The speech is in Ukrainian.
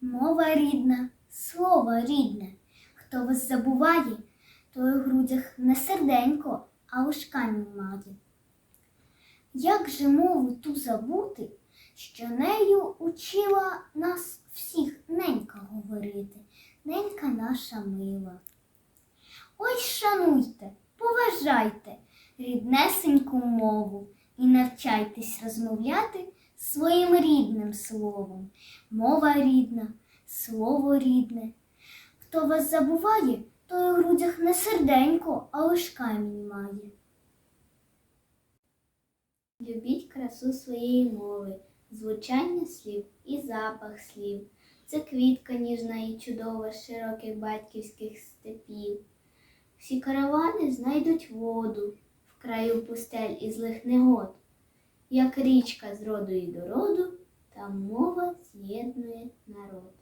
Мова рідна, слово рідне. Хто вас забуває, той у грудях не серденько, а лиш камінь має. Як же мову ту забути, що нею учила нас всіх ненька говорити, ненька наша мила. Ой, шануйте, поважайте ріднесеньку мову і навчайтесь розмовляти своїм рідним словом. Мова рідна, слово рідне. Хто вас забуває, той у грудях не серденько, а лиш камінь має. Любіть красу своєї мови, звучання слів і запах слів. Це квітка ніжна і чудова з широких батьківських степів. Всі каравани знайдуть воду в краю пустель і злих негод, як річка з роду і до роду, та мова з'єднує народ.